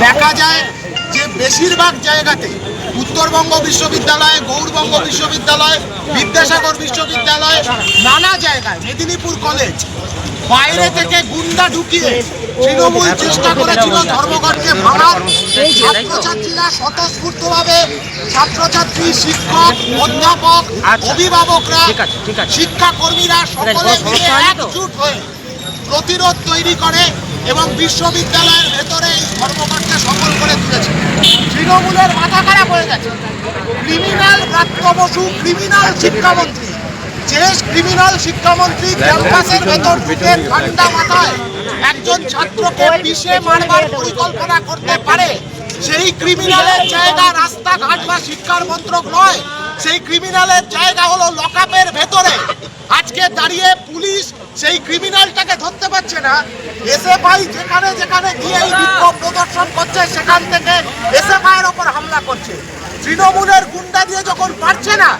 দেখা যায় যে বেশিরভাগ জায়গাতে উত্তরবঙ্গ বিশ্ববিদ্যালয় গৌরবঙ্গ বিশ্ববিদ্যালয় বিদ্যাসাগর বিশ্ববিদ্যালয় নানা জায়গায় মেদিনীপুর কলেজ বাইরে থেকে গুন্ডা ঢুকিয়ে তৃণমূল চেষ্টা করেছিল ধর্মঘটকে ভাঙার ছাত্রছাত্রীরা স্বতঃস্ফূর্তভাবে ছাত্রছাত্রী শিক্ষক অধ্যাপক আচ্ছা। অভিভাবকরা। শিক্ষাকর্মীরা সকলে? একজুট হয়ে প্রতিরোধ তৈরি করে এবং বিশ্ববিদ্যালয়ের ভেতরে এই ধর্মঘটকে সফল করে তুলেছে। তৃণমূলের মাথা খারাপ হয়ে গেছে ক্রিমিনাল বসু ক্রিমিনাল শিক্ষামন্ত্রী। যে ক্রিমিনাল শিক্ষামন্ত্রী ক্যাম্পাসের ভেতর ঢুকে ঠান্ডা মাথায় একজন ছাত্রকে পিষে মারবার পরিকল্পনা করতে পারে। সেই ক্রিমিনালের জায়গা রাস্তাঘাট বা শিক্ষার মন্ত্রক নয়। সেই ক্রিমিনালের জায়গা হলো লকআপের ভেতরে। আজকে দাঁড়িয়ে পুলিশ সেই ক্রিমিনালটাকে ধরতে পারছে না। এসএফআই যেখানে যেখানে গিয়ে এই বিক্ষোভ প্রদর্শন করছে, সেখান থেকে এসএফআই এর ওপর হামলা করছে। তৃণমূলের গুন্ডা দিয়ে যখন পারছে না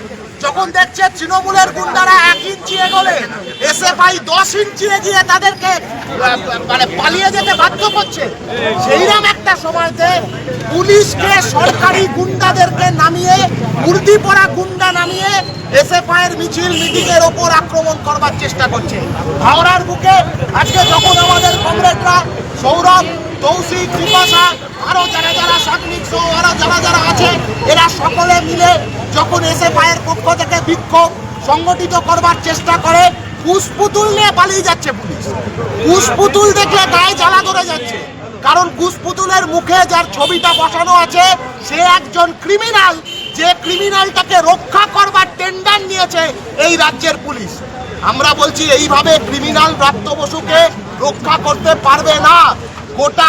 যখন দেখছে তৃণমূলের গুন্ডারা এক ইঞ্চি এগোলে এসএফআই দশ ইঞ্চি এগিয়ে তাদেরকে মানে পালিয়ে যেতে বাধ্য করছে। সেইরকম একটা সময়তে পুলিশকে, সরকারি গুন্ডাদেরকে নামিয়ে উর্দি পড়া গুন্ডা নামিয়ে এসএফআই এর মিছিল মিটিং এর ওপর আক্রমণ করবার চেষ্টা করছে। হাওড়ার বুকে আজকে যখন আমাদের কমরেডরা সৌরভ তৌসিক বিপাশা, আরও যারা যারা এরা সকলে মিলে যখন থেকে চেষ্টা করে নিয়ে পালিয়ে যাচ্ছে পুলিশ। গায়ে জ্বালা যাচ্ছে। কারণ কুশপুতুলের মুখে যার ছবিটা বসানো আছে, সে একজন ক্রিমিনাল যে ক্রিমিনালটাকে রক্ষা করবার টেন্ডার নিয়েছে এই রাজ্যের পুলিশ। আমরা বলছি, এইভাবে ক্রিমিনাল ব্রাত্য বসুকে রক্ষা করতে পারবে না। গোটা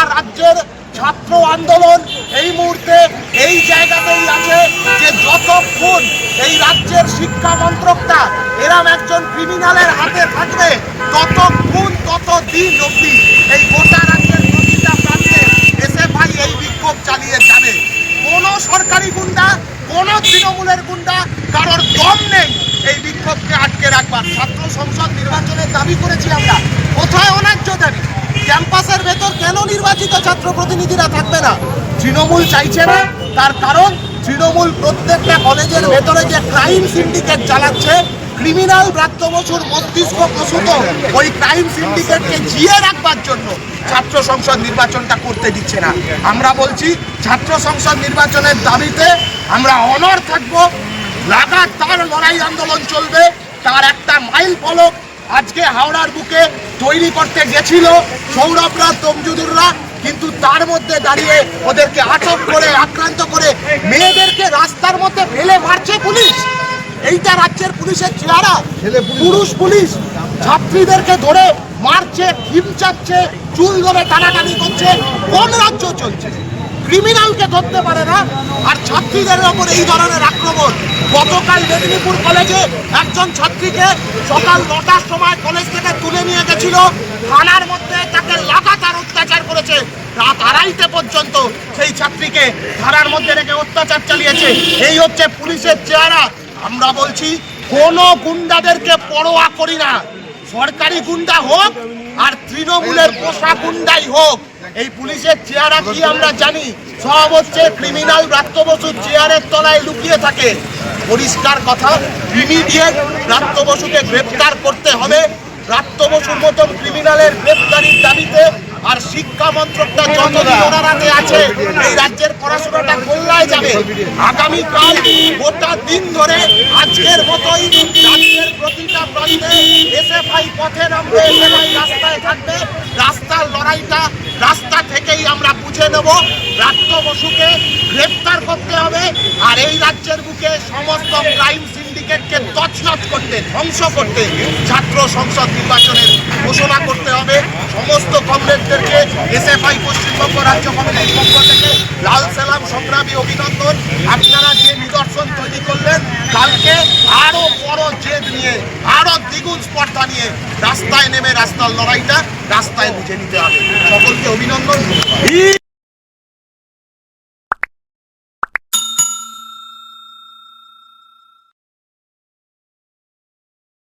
ছাত্র আন্দোলন এই মুহূর্তে এই জায়গাতেই আছে যে যতক্ষণ এই রাজ্যের শিক্ষা মন্ত্রকটা এরম একজন ক্রিমিনালের হাতে থাকবে, ততক্ষণ তত দিন অব্দি এই গোটা রাজ্যের প্রতিটা প্রান্তে এসে ভাই এই বিক্ষোভ চালিয়ে যাবে। কোনো সরকারি গুন্ডা, কোনো তৃণমূলের গুন্ডা কারোর দম নেই এই বিক্ষোভকে আটকে রাখবার। ছাত্র সংসদ নির্বাচনের দাবি করেছি আমরা। কোথায় অন্যায্য দাবি ক্যাম্পাসের ভেতর কেন নির্বাচিত ছাত্র প্রতিনিধিরা থাকবে না। তৃণমূল চাইছে না, তার কারণ তৃণমূল প্রত্যেকটা কলেজের ভেতরে যে ক্রাইম সিন্ডিকেট চালাচ্ছে ক্রিমিনাল ব্রাত্য বসুর মস্তিষ্ক প্রসূত, ওই ক্রাইম সিন্ডিকেটকে জিয়ে রাখবার জন্য ছাত্র সংসদ নির্বাচনটা করতে দিচ্ছে না। আমরা বলছি, ছাত্র সংসদ নির্বাচনের দাবিতে আমরা অনর থাকব, লাগাতার লড়াই আন্দোলন চলবে, তার একটা মাইল ফলক আজকে হাওড়ার বুকে তৈরি করতে গেছিল সৌরভরা তমজুদুররা। কিন্তু তার মধ্যে দাঁড়িয়ে ওদেরকে আটক করে আক্রান্ত করে মেয়েদেরকে রাস্তার মধ্যে ফেলে মারছে পুলিশ। এইটা রাজ্যের পুলিশের চেহারা। পুরুষ পুলিশ ছাত্রীদেরকে ধরে মারছে হিমচাচ্ছে চুল ধরে টানাটানি করছে। কোন রাজ্য চলছে? ক্রিমিনালকে ধরতে পারে না। আর ছাত্রীদের ওপর এই ধরনের আক্রমণ। গতকাল মেদিনীপুর কলেজে একজন ছাত্রীকে সকাল নটার সময় কলেজ থেকে তুলে নিয়ে গেছিল। থানার মধ্যে তাকে লাগাতার অত্যাচার করেছে। রাত আড়াইটে পর্যন্ত সেই ছাত্রীকে থানার মধ্যে রেখে অত্যাচার চালিয়েছে। এই হচ্ছে পুলিশের চেহারা। আমরা বলছি, কোনো গুন্ডাদেরকে পরোয়া করি না। সরকারি গুন্ডা হোক আর তৃণমূলের পোষা গুন্ডাই হোক, এই পুলিশের চেহারা কি আমরা জানি? সব হচ্ছে ক্রিমিনাল ব্রাত্য বসু চেয়ারের তলায় লুকিয়ে থাকে। পরিষ্কার কথা ইমিডিয়েট বসুকে গ্রেপ্তার করতে হবে। ব্রাত্য বসুর মতন ক্রিমিনালের গ্রেপ্তারির দাবিতে আর শিক্ষা মন্ত্রকটা যতদিন ওনার আছে, এই রাজ্যের পড়াশোনাটা গোল্লায় যাবে। আগামীকাল গোটা দিন ধরে আজকের মতোই রাজ্যের পথে রাস্তায় থাকবে। রাস্তার লড়াইটা রাস্তা থেকেই আমরা বুঝে নেব। রাত্র বসুকে গ্রেপ্তার করতে হবে আর এই রাজ্যের বুকে সমস্ত ক্রাইম সিন্ডিকেটকে তছনছ করতে, ধ্বংস করতে ছাত্র সংসদ নির্বাচনের ঘোষণা করতে হবে। সমস্ত কংগ্রেসদেরকে এসএফআই, পশ্চিমবঙ্গ রাজ্য কমিটির পক্ষ থেকে লাল সালাম, সংগ্রামী অভিনন্দন। আপনারা যে নিদর্শন তৈরি করলেন আরও বড় জেদ নিয়ে, আরও দ্বিগুণ স্পর্ধা নিয়ে রাস্তায় নেমে রাস্তার লড়াইটা রাস্তায় বুঝে নিতে হবে। সকলকে অভিনন্দন।